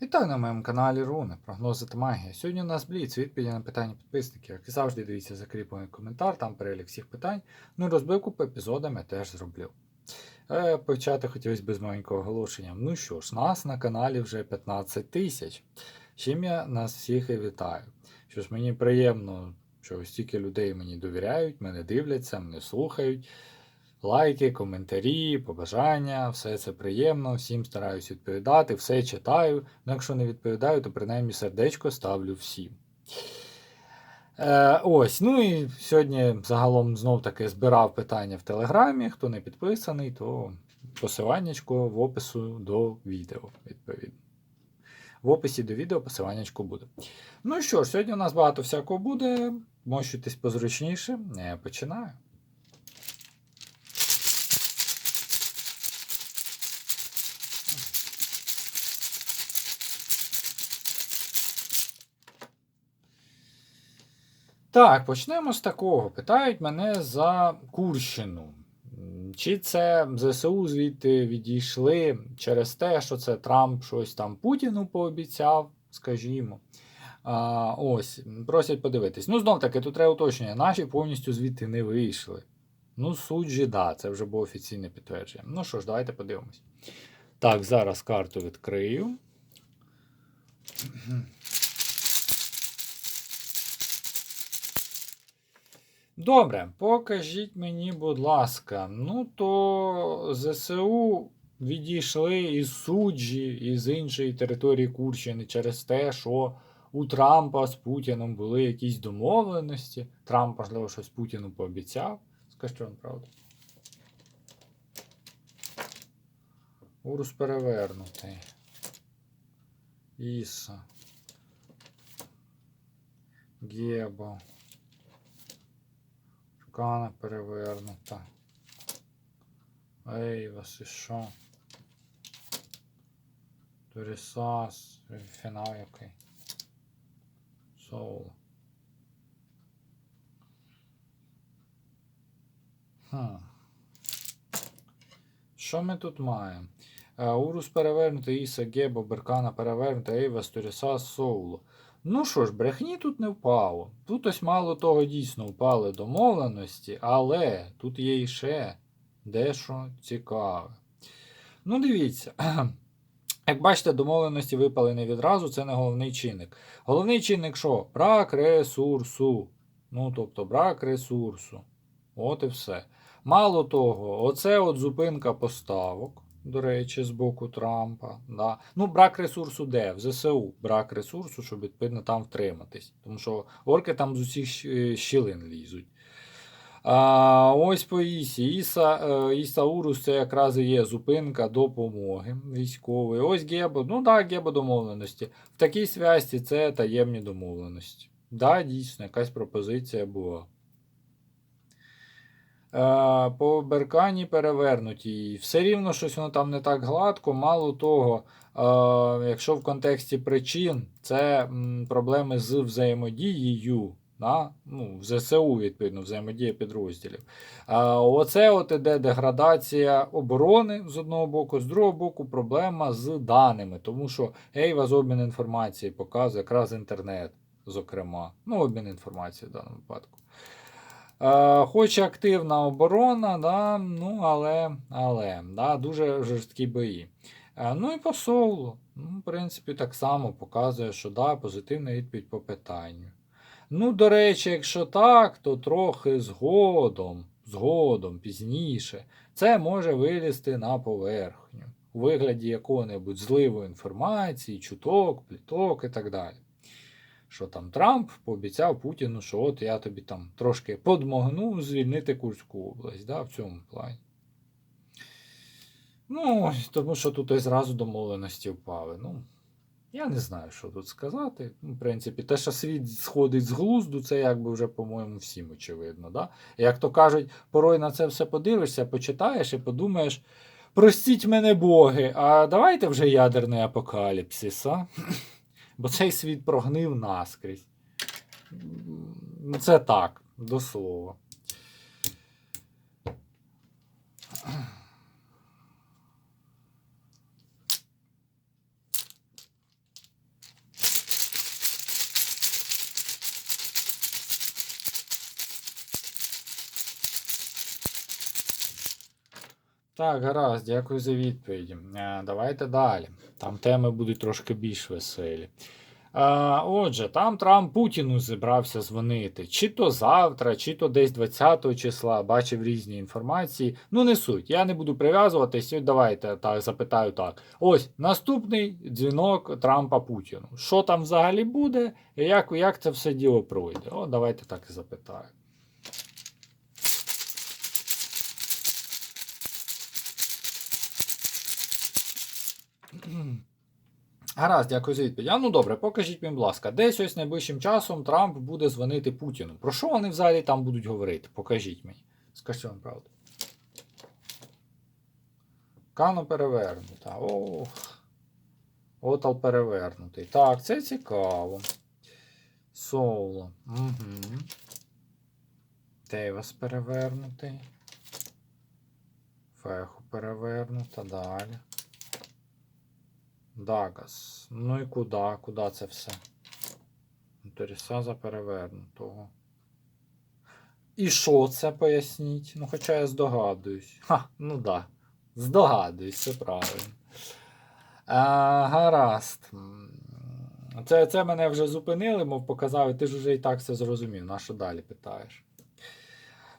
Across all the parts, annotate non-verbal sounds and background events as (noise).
Вітаю на моєму каналі Руни, прогнози та магія. Сьогодні у нас бліц, відповіді на питання підписників. Як і завжди, дивіться закріплений коментар, там перелік всіх питань. Ну і розбивку по епізодам я теж зроблю. Е, почати хотілося б з маленького оголошення. Ну що ж, нас на каналі вже 15 тисяч. Чим я нас всіх і вітаю. Що ж мені приємно, що стільки людей мені довіряють, мене дивляться, мене слухають. Лайки, коментарі, побажання, все це приємно, всім стараюсь відповідати, все читаю. Ну, якщо не відповідаю, то принаймні сердечко ставлю всім. Е, ось, ну і сьогодні загалом знов таки збирав питання в Телеграмі. Хто не підписаний, то посиланнячко в опису до відео, відповідно. В описі до відео посиланнячко буде. Ну що ж, сьогодні у нас багато всякого буде. Мощуйтесь позручніше. Я починаю. Так, почнемо з такого. Питають мене за Курщину. Чи це ЗСУ звідти відійшли через те, що це Трамп щось там Путіну пообіцяв, скажімо. А, ось, просять подивитись. Ну, знов таки, тут треба уточнення. Наші повністю звідти не вийшли. Ну, суджі, да, це вже було офіційне підтвердження. Ну що ж, давайте подивимось. Так, зараз карту відкрию. Добре, покажіть мені, будь ласка. Ну, то ЗСУ відійшли із суджі, із іншої території Курщини через те, що у Трампа з Путіном були якісь домовленості. Трамп, можливо, щось Путіну пообіцяв. Скажіть, що вам правда. Урус перевернутий. Іса. Гебо. Шукана перевернута. Ей, вас і що? Турісас. Фінал який. Соул. Хм. Що ми тут маємо? Е, Урус перевернутий, Іса, Гебо, Беркана перевернута, Ейвас, Турісас, Соулу. Ну що ж, брехні тут не впало. Тут ось мало того дійсно впали домовленості, але тут є іще дещо цікаве. Ну, дивіться. (clears throat) Як бачите, домовленості випали не відразу, це не головний чинник. Головний чинник що? Брак ресурсу. Ну, тобто брак ресурсу. От і все. Мало того, оце от зупинка поставок, до речі, з боку Трампа. Да. Ну, брак ресурсу де? В ЗСУ брак ресурсу, щоб відповідно там втриматись. Тому що орки там з усіх щілин лізуть. А, ось по Ісі. Іса, е, Іса Урус це якраз і є зупинка допомоги військової. Ось Гебо. Ну так, да, Гебо домовленості. В такій зв'язці це таємні домовленості. Так, да, дійсно, якась пропозиція була. Е, По Беркані перевернуті. Все рівно щось воно там не так гладко. Мало того, е, якщо в контексті причин це проблеми з взаємодією. Да? Ну, в ЗСУ, відповідно, взаємодія підрозділів. А оце от іде деградація оборони з одного боку, з другого боку, проблема з даними, тому що Ейва з обмін інформації показує якраз інтернет, зокрема. Ну, обмін інформації в даному випадку. Е, Хоч активна оборона, да, ну, але, але да, дуже жорсткі бої. Е, Ну і по соулу. Ну, в принципі, так само показує, що да, позитивна відповідь по питанню. Ну, до речі, якщо так, то трохи згодом, згодом, пізніше, це може вилізти на поверхню у вигляді якого-небудь зливу інформації, чуток, пліток і так далі. Що там Трамп пообіцяв Путіну, що от я тобі там трошки подмогну звільнити Курську область, да, в цьому плані. Ну, тому що тут і зразу домовленості впали. Ну, я не знаю, що тут сказати. Ну, В принципі, те, що світ сходить з глузду, це якби вже, по-моєму, всім очевидно. Да? Як то кажуть, порой на це все подивишся, почитаєш і подумаєш, простіть мене боги, а давайте вже ядерний апокаліпсис, а? Бо цей світ прогнив наскрізь. Ну, Це так, до слова. Так, гаразд, дякую за відповіді. Е, Давайте далі. Там теми будуть трошки більш веселі. Е, Отже, там Трамп Путіну зібрався дзвонити. Чи то завтра, чи то десь 20 числа, бачив різні інформації. Ну, не суть. Я не буду прив'язуватись. Давайте так запитаю так. Ось наступний дзвінок Трампа Путіну. Що там взагалі буде? Як, як це все діло пройде? О, давайте так і запитаю. (clears throat) Гаразд, дякую за відповідь. А ну добре, покажіть мені, будь ласка, десь ось найближчим часом Трамп буде дзвонити Путіну. Про що вони взагалі там будуть говорити? Покажіть мені. Скажіть вам правду. Кано перевернута. Ох. Отал перевернутий. Так, це цікаво. Соло. Угу. Тейвас перевернутий. Феху перевернута. Далі. Дагас. Ну і куди? Куди це все? Торісаза перевернутого. І що це поясніть? Ну, хоча я здогадуюсь. Ха, ну да. Здогадуюсь, це правильно. А, гаразд. Це, це мене вже зупинили, мов показали, ти ж вже і так все зрозумів. На що далі питаєш?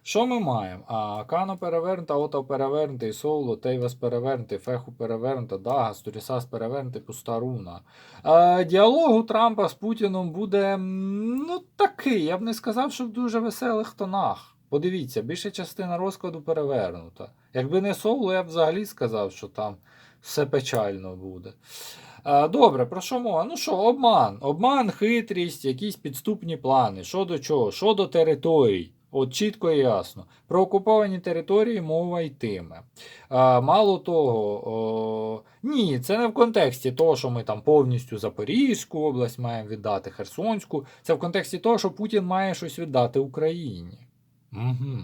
Що ми маємо? А, Кано перевернута, Ото перевернутий, Соло, Тейвас перевернутий, Феху перевернута, Дагас, Турісас перевернутий, Пуста руна. А, у Трампа з Путіном буде ну, такий, я б не сказав, що в дуже веселих тонах. Подивіться, більша частина розкладу перевернута. Якби не Соло, я б взагалі сказав, що там все печально буде. Добре, про що мова? Ну що, обман. Обман, хитрість, якісь підступні плани. Що до чого? Що до територій. От чітко і ясно. Про окуповані території мова йтиме. А, мало того, о, ні, це не в контексті того, що ми там повністю Запорізьку область маємо віддати, Херсонську. Це в контексті того, що Путін має щось віддати Україні. Угу.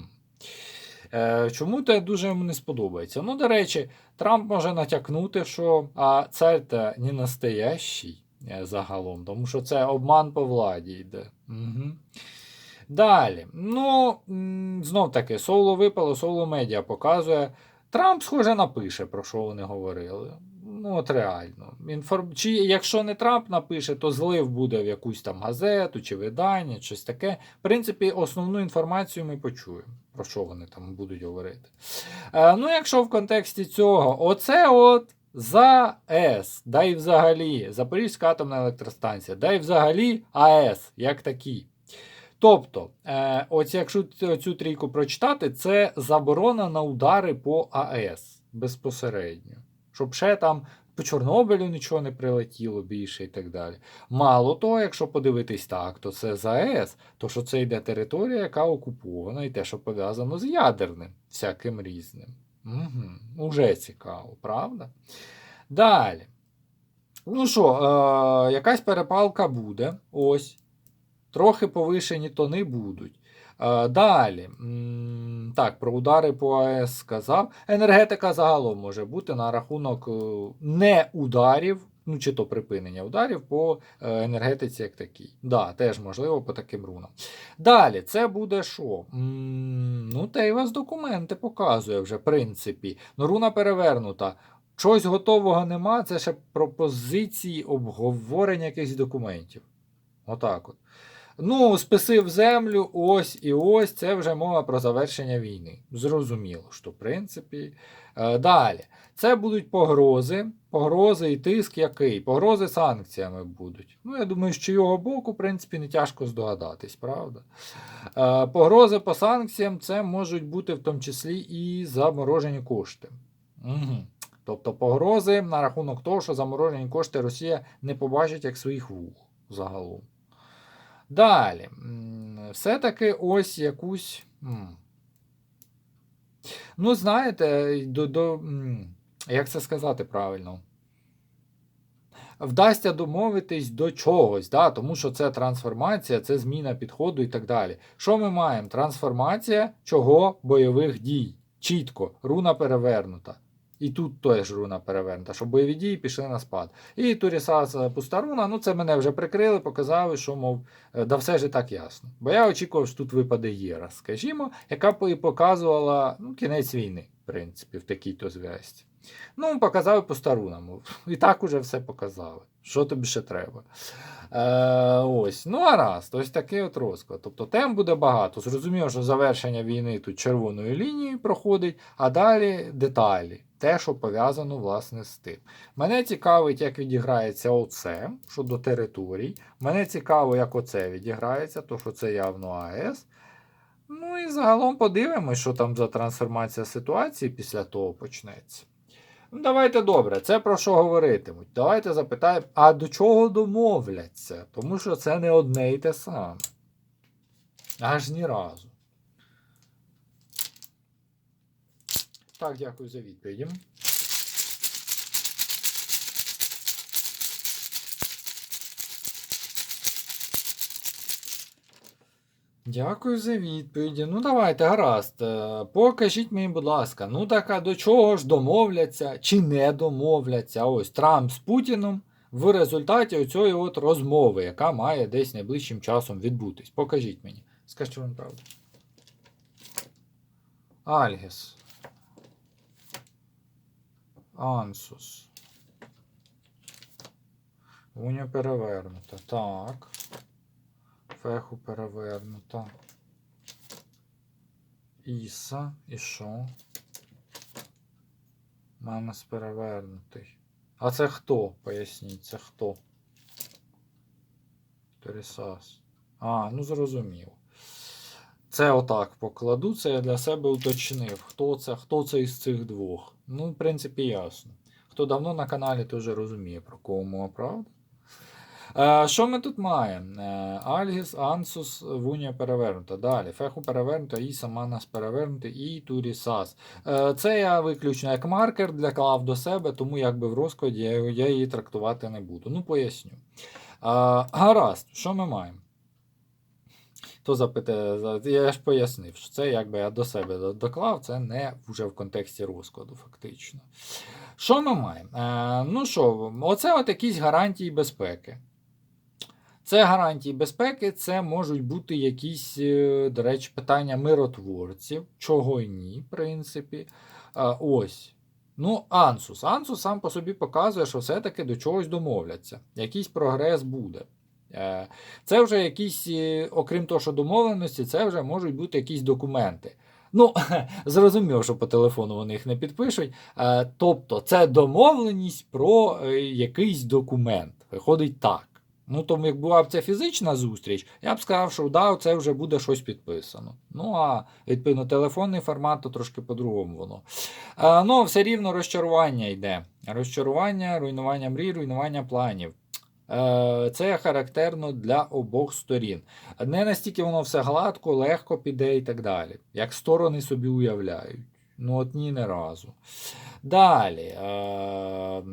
Е, чому це дуже йому не сподобається? Ну, до речі, Трамп може натякнути, що а цар то не настоящий е, загалом, тому що це обман по владі йде. Угу. Далі. Ну, знов таки, соло випало, соло медіа показує. Трамп, схоже, напише, про що вони говорили. Ну, от реально. Інформ... Чи якщо не Трамп напише, то злив буде в якусь там газету чи видання, щось таке. В принципі, основну інформацію ми почуємо, про що вони там будуть говорити. Е, ну, якщо в контексті цього, оце от за АЕС, да й взагалі, Запорізька атомна електростанція, да й взагалі АЕС, як такі. Тобто, е, ось якщо цю трійку прочитати, це заборона на удари по АЕС безпосередньо. Щоб ще там по Чорнобилю нічого не прилетіло більше і так далі. Мало того, якщо подивитись так, то це за АЕС, то що це йде територія, яка окупована, і те, що пов'язано з ядерним, всяким різним. Угу. Уже цікаво, правда? Далі. Ну що, е, якась перепалка буде. Ось. Трохи повишені тони будуть. Е, Далі. Так, про удари по АЕС сказав. Енергетика загалом може бути на рахунок е, не ударів, ну чи то припинення ударів по е, енергетиці як такій. Да, теж можливо по таким рунам. Далі, це буде що? Ну, та й вас документи показує вже, в принципі. Ну, руна перевернута. Чогось готового нема, це ще пропозиції обговорення якихось документів. Отак от. Ну, списи в землю, ось і ось, це вже мова про завершення війни. Зрозуміло, що в принципі. Е, далі. Це будуть погрози. Погрози і тиск який? Погрози санкціями будуть. Ну, я думаю, що його боку, в принципі, не тяжко здогадатись, правда? Е, погрози по санкціям це можуть бути в тому числі і заморожені кошти. Угу. Тобто погрози на рахунок того, що заморожені кошти Росія не побачить як своїх вух загалом. Далі. Все-таки ось якусь. Ну, знаєте, до, до, як це сказати правильно? Вдасться домовитись до чогось, да? тому що це трансформація, це зміна підходу і так далі. Що ми маємо? Трансформація чого бойових дій. Чітко, руна перевернута. І тут теж руна перевернута, щоб бойові дії пішли на спад. І Турісас е, пуста руна, ну це мене вже прикрили, показали, що, мов, е, да все ж так ясно. Бо я очікував, що тут випаде Єра, скажімо, яка і показувала ну, кінець війни, в принципі, в такій-то зв'язці. Ну, показали по-старуному. І так уже все показали. Що тобі ще треба? Е, ось, ну а раз, ось такий от розклад. Тобто тем буде багато. Зрозуміло, що завершення війни тут червоною лінією проходить, а далі деталі. Те, що пов'язано власне з тим. Мене цікавить, як відіграється оце щодо територій. Мене цікаво, як оце відіграється, то що це явно АЕС. Ну і загалом подивимось, що там за трансформація ситуації після того почнеться. Ну, давайте добре, це про що говоритимуть. Давайте запитаємо, а до чого домовляться? Тому що це не одне і те саме. Аж ні разу. Так, дякую за відповіді. Дякую за відповіді. Ну, давайте, гаразд. Е, Покажіть мені, будь ласка, ну так а до чого ж домовляться чи не домовляться? Ось Трамп з Путіном в результаті оцієї от розмови, яка має десь найближчим часом відбутись. Покажіть мені. Скажіть вам правду. Альгіс. Ансус. Уня перевернута. Так. Феху перевернута. Іса. І що? Манас перевернутий. А це хто? Поясніть, це хто? Торісас. А, ну зрозумів. Це отак покладу, це я для себе уточнив. Хто це, хто це із цих двох? Ну, в принципі, ясно. Хто давно на каналі, то вже розуміє, про кого мова, правда? Е, що ми тут маємо? Е, Альгіс, Ансус, Вунія перевернута. Далі. Феху перевернута, Іса, Манас перевернутий і Турісас. Е, це я виключно як маркер для клав до себе, тому якби в розкладі я, її трактувати не буду. Ну, поясню. Гаразд, що ми маємо? Хто запитає, я ж пояснив, що це якби я до себе доклав, це не вже в контексті розкладу, фактично. Що ми маємо? Е, ну що, оце от якісь гарантії безпеки. Це гарантії безпеки, це можуть бути якісь, е, до речі, питання миротворців, чого ні, в принципі. Ось. Ну, Ансус. Ансус сам по собі показує, що все-таки до чогось домовляться. Якийсь прогрес буде. Е, Це вже якісь, е, окрім того, що домовленості, це вже можуть бути якісь документи. Ну, (laughs) зрозуміло, що по телефону вони їх не підпишуть. Тобто, це домовленість про якийсь документ. Виходить так. Ну, тому як була б це фізична зустріч, я б сказав, що да, це вже буде щось підписано. Ну, а відповідно, телефонний формат, то трошки по-другому воно. Е, ну, все рівно розчарування йде. Розчарування, руйнування мрій, руйнування планів. Е, Це характерно для обох сторін. Не настільки воно все гладко, легко піде і так далі. Як сторони собі уявляють. Ну, от ні не разу. Далі. Е,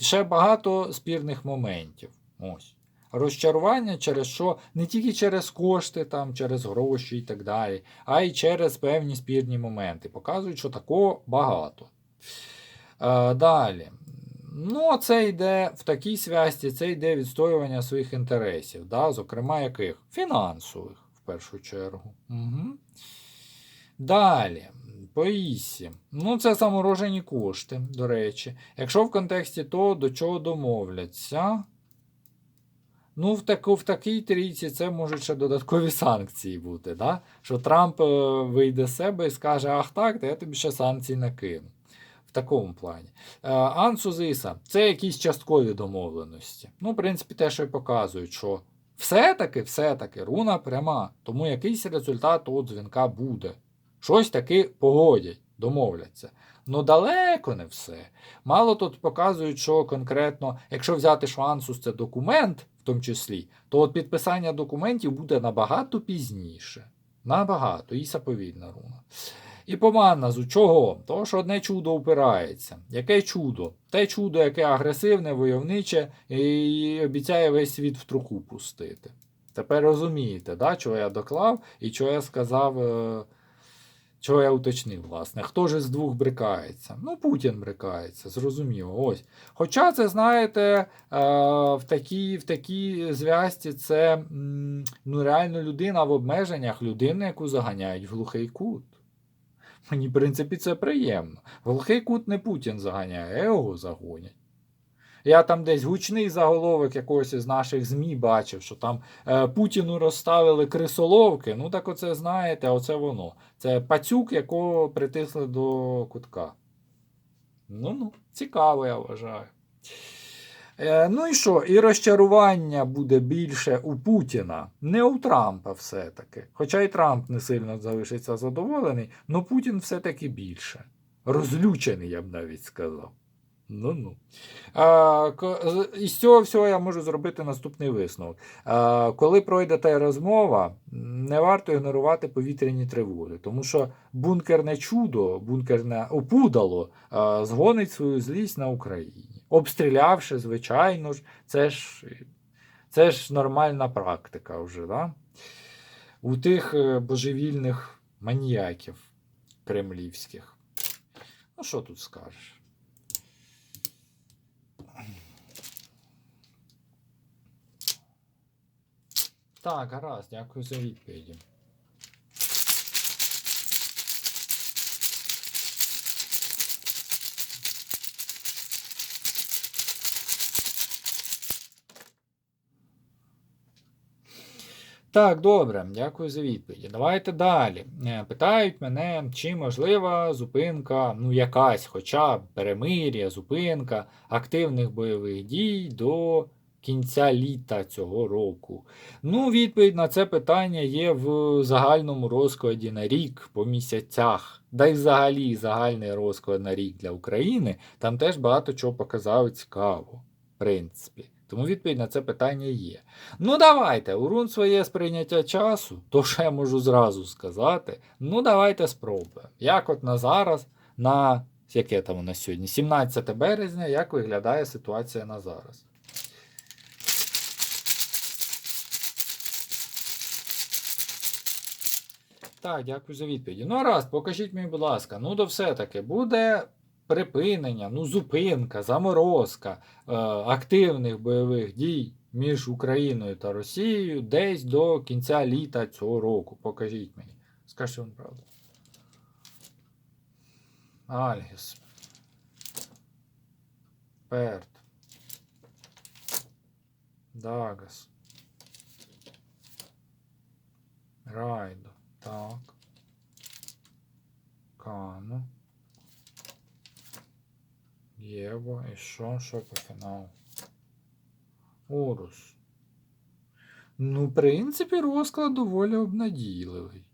ще багато спірних моментів. Ось. Розчарування через що не тільки через кошти, там, через гроші і так далі, а й через певні спірні моменти. Показують, що такого багато. Е, далі. Ну, це йде в такій связці, це йде відстоювання своїх інтересів, да? зокрема, яких? Фінансових, в першу чергу. Угу. Далі, по Ісі. Ну, це заморожені кошти, до речі. Якщо в контексті того, до чого домовляться. Ну, в, таку, в такій трійці це можуть ще додаткові санкції бути. Да? Що Трамп е, вийде з себе і скаже, ах так, то я тобі ще санкції накину. В такому плані. Е, Ансузиса це якісь часткові домовленості. Ну, в принципі, те, що й показують, що все-таки, все-таки руна пряма, тому якийсь результат от дзвінка буде. Щось таки погодять, домовляться. Ну далеко не все. Мало тут показують, що конкретно, якщо взяти що Ансус це документ, тому числі, то от підписання документів буде набагато пізніше. Набагато, і заповільна руна. І по Манназу чого? Того, що одне чудо упирається. Яке чудо? Те чудо, яке агресивне, войовниче і обіцяє весь світ в труху пустити. Тепер розумієте, да, чого я доклав і чого я сказав, е, чого я уточнив, власне. Хто ж з двох брикається? Ну, Путін брикається, зрозуміло. Ось. Хоча це, знаєте, е, в такій, в такій зв'язці це ну, реально людина в обмеженнях, людина, яку заганяють в глухий кут. Мені, в принципі, це приємно. В глухий кут не Путін заганяє, а його загонять. Я там десь гучний заголовок якогось із наших ЗМІ бачив, що там е, Путіну розставили крисоловки. Ну так оце знаєте, оце воно. Це пацюк, якого притисли до кутка. Ну ну, цікаво, я вважаю. Е, ну і що? І розчарування буде більше у Путіна, не у Трампа все-таки. Хоча і Трамп не сильно залишиться задоволений, але Путін все-таки більше. Розлючений, я б навіть сказав. Ну ну. А, із цього всього я можу зробити наступний висновок. А, коли пройде та розмова, не варто ігнорувати повітряні тривоги, тому що бункерне чудо, бункерне опудало а, згонить свою злість на Україні. Обстрілявши, звичайно ж, це ж, це ж нормальна практика вже. Да? У тих е, божевільних маніяків кремлівських. Ну, що тут скажеш? Так, гаразд, дякую за відповіді. Так, добре, дякую за відповіді. Давайте далі. Е, Питають мене, чи можлива зупинка, ну якась, хоча б перемир'я, зупинка активних бойових дій до кінця літа цього року. Ну, відповідь на це питання є в загальному розкладі на рік по місяцях. Да й взагалі загальний розклад на рік для України. Там теж багато чого показали цікаво, в принципі. Тому відповідь на це питання є. Ну, давайте, урун своє сприйняття часу, то що я можу зразу сказати. Ну, давайте спробуємо. Як от на зараз, на яке там у нас сьогодні? 17 березня, як виглядає ситуація на зараз? Так, дякую за відповіді. Ну, раз, покажіть мені, будь ласка, ну, то все-таки буде припинення, ну, зупинка, заморозка е, активних бойових дій між Україною та Росією десь до кінця літа цього року. Покажіть мені. Скажіть вам правду. Альгіс. Перт. Дагас. Райдо. Так. Кану. Єво. І що? Що по фіналу? Урус. Ну, в принципі, розклад доволі обнадійливий.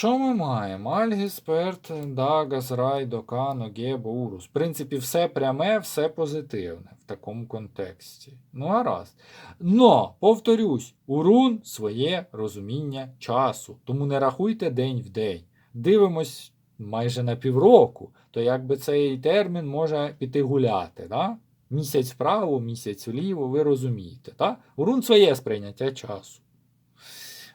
Що ми маємо? Альгіс, Перт, Дагас, Райдо, Кано, Гебо, Урус. В принципі, все пряме, все позитивне в такому контексті. Ну, гаразд. Но, повторюсь, урун своє розуміння часу. Тому не рахуйте день в день. Дивимось майже на півроку, то якби цей термін може піти гуляти. Да? Місяць вправо, місяць вліво, ви розумієте. Да? Урун своє сприйняття часу.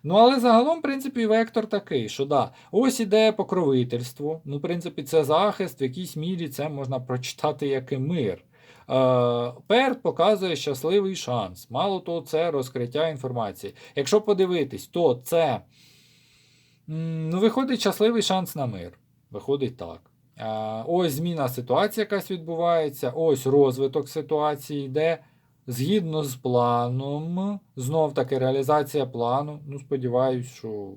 Ну, але загалом, в принципі, вектор такий, що да, ось іде покровительство. Ну, в принципі, це захист, в якійсь мірі це можна прочитати як і мир. Е, Перт показує щасливий шанс. Мало того, це розкриття інформації. Якщо подивитись, то це ну, виходить щасливий шанс на мир. Виходить так. Е, Ось зміна ситуації якась відбувається, ось розвиток ситуації йде. Згідно з планом, знов таки реалізація плану. Ну, сподіваюсь, що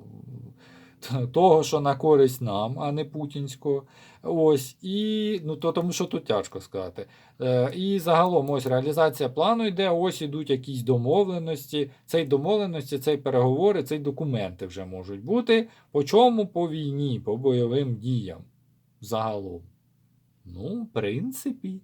(laughs) того, що на користь нам, а не путінського. Ось, і, ну, то, тому що тут тяжко сказати. Е, і загалом ось реалізація плану йде, ось ідуть якісь домовленості. Цей домовленості, цей переговори, цей документи вже можуть бути. По чому? По війні, по бойовим діям. Загалом. Ну, в принципі,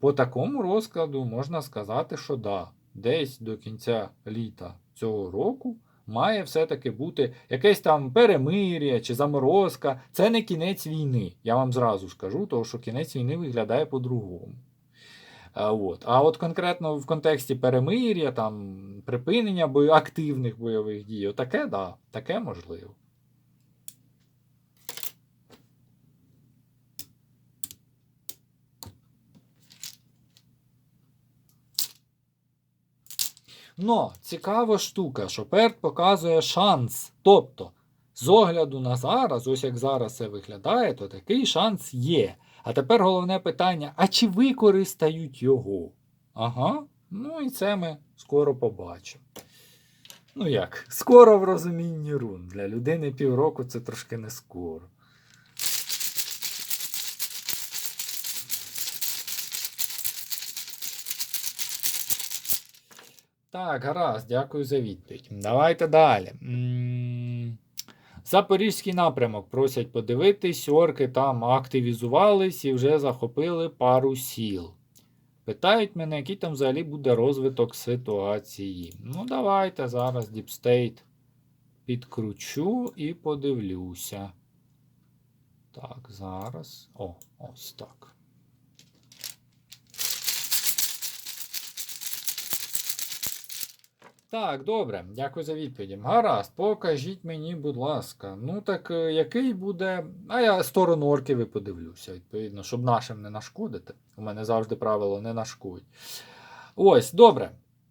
по такому розкладу можна сказати, що да, десь до кінця літа цього року має все-таки бути якесь там перемир'я чи заморозка. Це не кінець війни. Я вам зразу скажу, тому що кінець війни виглядає по-другому. А от. а от конкретно в контексті перемир'я, там, припинення бою, активних бойових дій, таке, да, таке можливо. Но цікава штука, що Перт показує шанс. Тобто з огляду на зараз, ось як зараз це виглядає, то такий шанс є. А тепер головне питання: а чи використають його? Ага. Ну і це ми скоро побачимо. Ну як, скоро в розумінні рун. Для людини півроку це трошки не скоро. Так, гаразд, дякую за відповідь. Давайте далі. Запорізький напрямок просять подивитись, орки там активізувались і вже захопили пару сіл. Питають мене, який там взагалі буде розвиток ситуації. Ну, давайте зараз діпстейт підкручу і подивлюся. Так, зараз. О, ось так. Так, добре, дякую за відповіді. Гаразд, покажіть мені, будь ласка. Ну так е, який буде. А я сторону орків і подивлюся, відповідно, щоб нашим не нашкодити. У мене завжди правило не нашкодь. Ось, добре.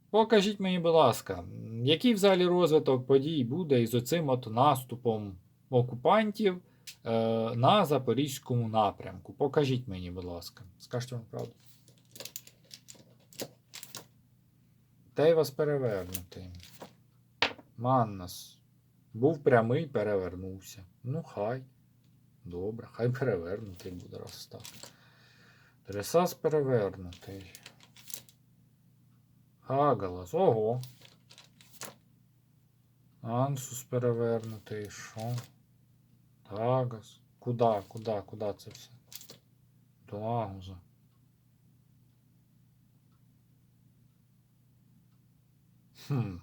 Покажіть мені, будь ласка, який взагалі розвиток подій буде із оцим от наступом окупантів е, на Запорізькому напрямку? Покажіть мені, будь ласка. Скажіть вам правду. Тейвас перевернутий. Маннас. Був прямий, перевернувся. Ну, хай. Добре, хай перевернутий буде раз так. Тресас перевернутий. Хагалас. Ого. Ансус перевернутий. Що? Тагас. Куда, куда, куда це все? До Агуза. Хм.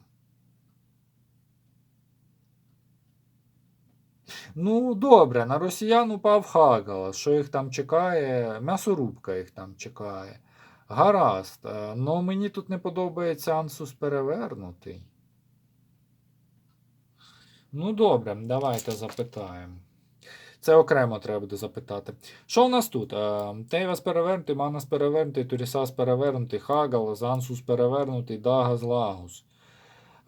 Ну, добре, на росіян упав Хагала. Що їх там чекає? М'ясорубка їх там чекає. Гаразд. Е, Ну мені тут не подобається Ансус перевернутий. Ну, добре, давайте запитаємо. Це окремо треба буде запитати. Що у нас тут? Е, Тейвас перевернутий, Манас перевернутий, Турісас перевернутий, Хагал, Зансус перевернутий, Дагас, Лагус.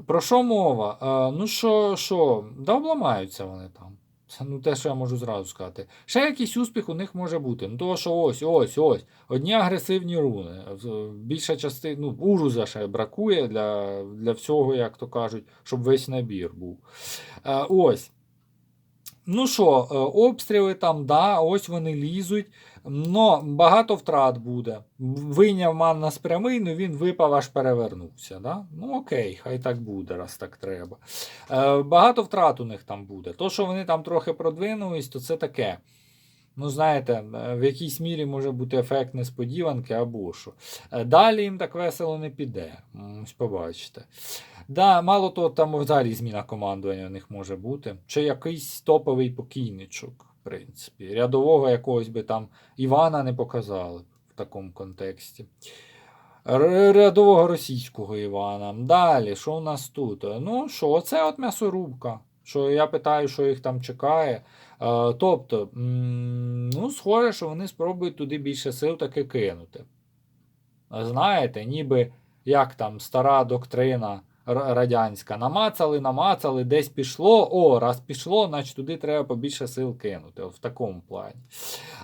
Про що мова? Е, ну що, що, да обламаються вони там. Це ну, те, що я можу зразу сказати. Ще якийсь успіх у них може бути. Ну, того, що ось, ось, ось. Одні агресивні руни. В- Більша частина, ну, уруза ще бракує для, для всього, як то кажуть, щоб весь набір був. Е, ось. Ну що, е, обстріли там, да, ось вони лізуть. Но багато втрат буде. Вийняв манна з прямий, ну він випав, аж перевернувся. Да? Ну окей, хай так буде, раз так треба. Е, багато втрат у них там буде. То, що вони там трохи продвинулись, то це таке. Ну, знаєте, е, в якійсь мірі може бути ефект несподіванки або що. Е, Далі їм так весело не піде. Ось побачите. Да, мало того, там взагалі зміна командування у них може бути. Чи якийсь топовий покійничок, в принципі. Рядового якогось би там Івана не показали в такому контексті. Рядового російського Івана. Далі, що у нас тут? Ну, що, оце от м'ясорубка. Що я питаю, що їх там чекає. Е, тобто, ну, схоже, що вони спробують туди більше сил таки кинути. Знаєте, ніби як там стара доктрина радянська. Намацали, намацали, десь пішло. О, раз пішло, значить туди треба побільше сил кинути. В такому плані.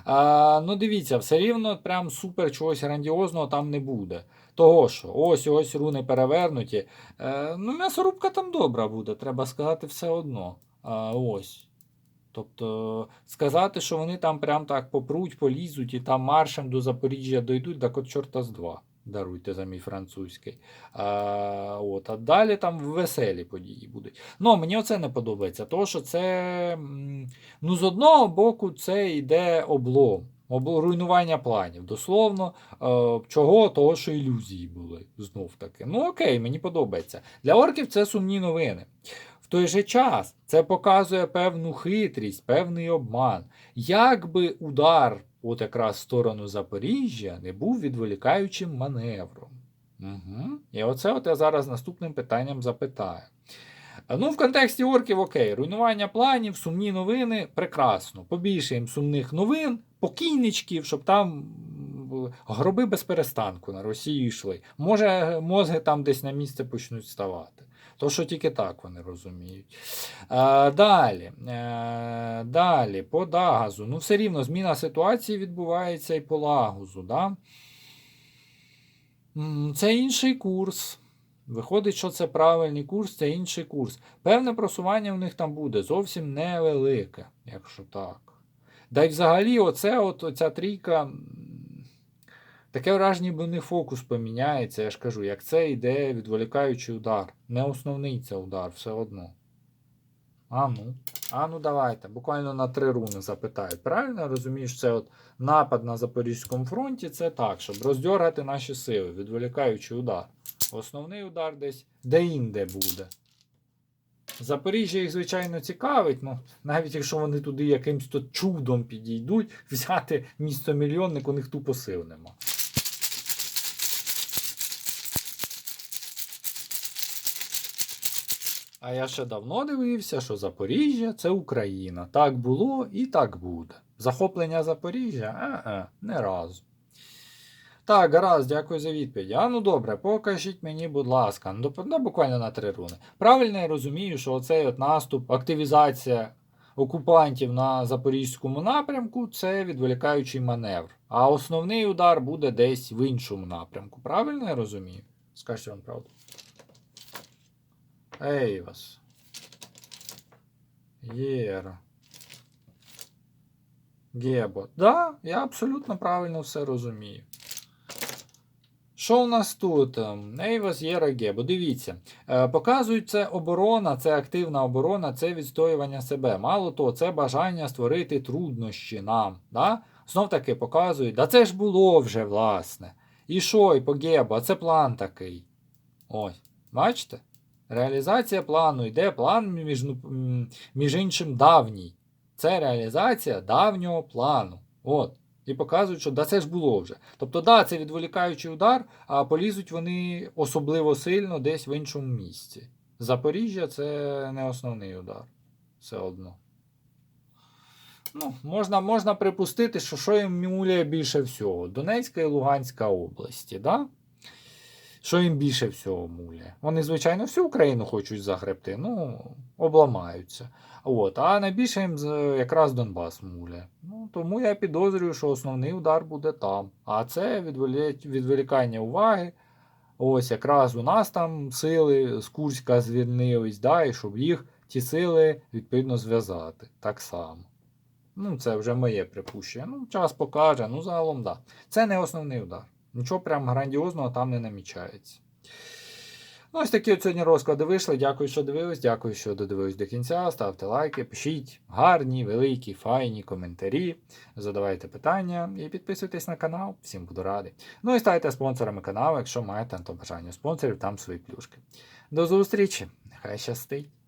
А, ну, дивіться, все рівно прям супер чогось грандіозного там не буде. Того що, ось ось руни перевернуті. Е, ну, м'ясорубка там добра буде, треба сказати все одно. А, ось. Тобто сказати, що вони там прям так попруть, полізуть і там маршем до Запоріжжя дойдуть, так от чорта з два. Даруйте за мій французький. А, от, а далі там веселі події будуть. Ну, мені оце не подобається, тому що це. Ну, з одного боку, це йде облом. Руйнування планів. Дословно, е, чого? Того, що ілюзії були знов таки. Ну окей, мені подобається. Для орків це сумні новини. В той же час це показує певну хитрість, певний обман. Якби удар, от якраз в сторону Запоріжжя, не був відволікаючим маневром. Угу. І оце от я зараз наступним питанням запитаю. Ну, в контексті орків, окей, руйнування планів, сумні новини, прекрасно. Побільше їм сумних новин, покійничків, щоб там гроби без перестанку на Росію йшли. Може, мозги там десь на місце почнуть ставати. То, що тільки так вони розуміють. Е, далі. Е, далі, по Дагазу. Ну, все рівно зміна ситуації відбувається і по Лагузу. Да? Це інший курс. Виходить, що це правильний курс, це інший курс. Певне просування в них там буде зовсім невелике, якщо так. Да й взагалі, оце, от, оця трійка. Таке враження, в них фокус поміняється, я ж кажу, як це йде відволікаючий удар. Не основний це удар, все одно. А ну, а ну давайте. Буквально на три руни запитають. Правильно я розумію, це от напад на Запорізькому фронті це так, щоб роздьоргати наші сили, відволікаючий удар. Основний удар десь де-інде буде. Запоріжжя їх, звичайно, цікавить, ну, навіть якщо вони туди якимсь то чудом підійдуть, (laughs) взяти місто мільйонник, у них тупо сил нема. А я ще давно дивився, що Запоріжжя це Україна. Так було і так буде. Захоплення Запоріжжя? Е-е, не разу. Так, гаразд, дякую за відповідь. А ну добре, покажіть мені, будь ласка, ну, ну, буквально на три руни. Правильно я розумію, що оцей от наступ, активізація окупантів на запорізькому напрямку це відволікаючий маневр. А основний удар буде десь в іншому напрямку. Правильно я розумію? Скажіть вам правду. Ейвас. Єра. Гебо. Да, я абсолютно правильно все розумію. Що у нас тут? Ем, Ейвас Єра Гебо. Дивіться. Е, Показують, це оборона, це активна оборона, це відстоювання себе. Мало того, це бажання створити труднощі нам. Да? Знов таки показують, да це ж було вже, власне. І що, і по Гебо, а це план такий. Ось, бачите? Реалізація плану йде план між, між іншим давній. Це реалізація давнього плану. От. І показують, що да, це ж було вже. Тобто, да, це відволікаючий удар, а полізуть вони особливо сильно десь в іншому місці. Запоріжжя це не основний удар. Все одно. Ну, можна, можна припустити, що що їм муляє більше всього? Донецька і Луганська області, да? Що їм більше всього муляє? Вони, звичайно, всю Україну хочуть загребти, ну, обламаються. От, а найбільше їм якраз Донбас муляє. Ну, тому я підозрюю, що основний удар буде там. А це відволікання уваги. Ось якраз у нас там сили з Курська звільнились, да, і щоб їх ті сили відповідно зв'язати. Так само. Ну, це вже моє припущення. Ну, час покаже. Ну, загалом, да. Це не основний удар. Нічого прям грандіозного там не намічається. Ну, ось такі от сьогодні розклади вийшли. Дякую, що дивились. Дякую, що додивились до кінця. Ставте лайки, пишіть гарні, великі, файні коментарі, задавайте питання і підписуйтесь на канал. Всім буду радий. Ну і ставайте спонсорами каналу, якщо маєте на то бажання спонсорів, там свої плюшки. До зустрічі! Нехай щастить!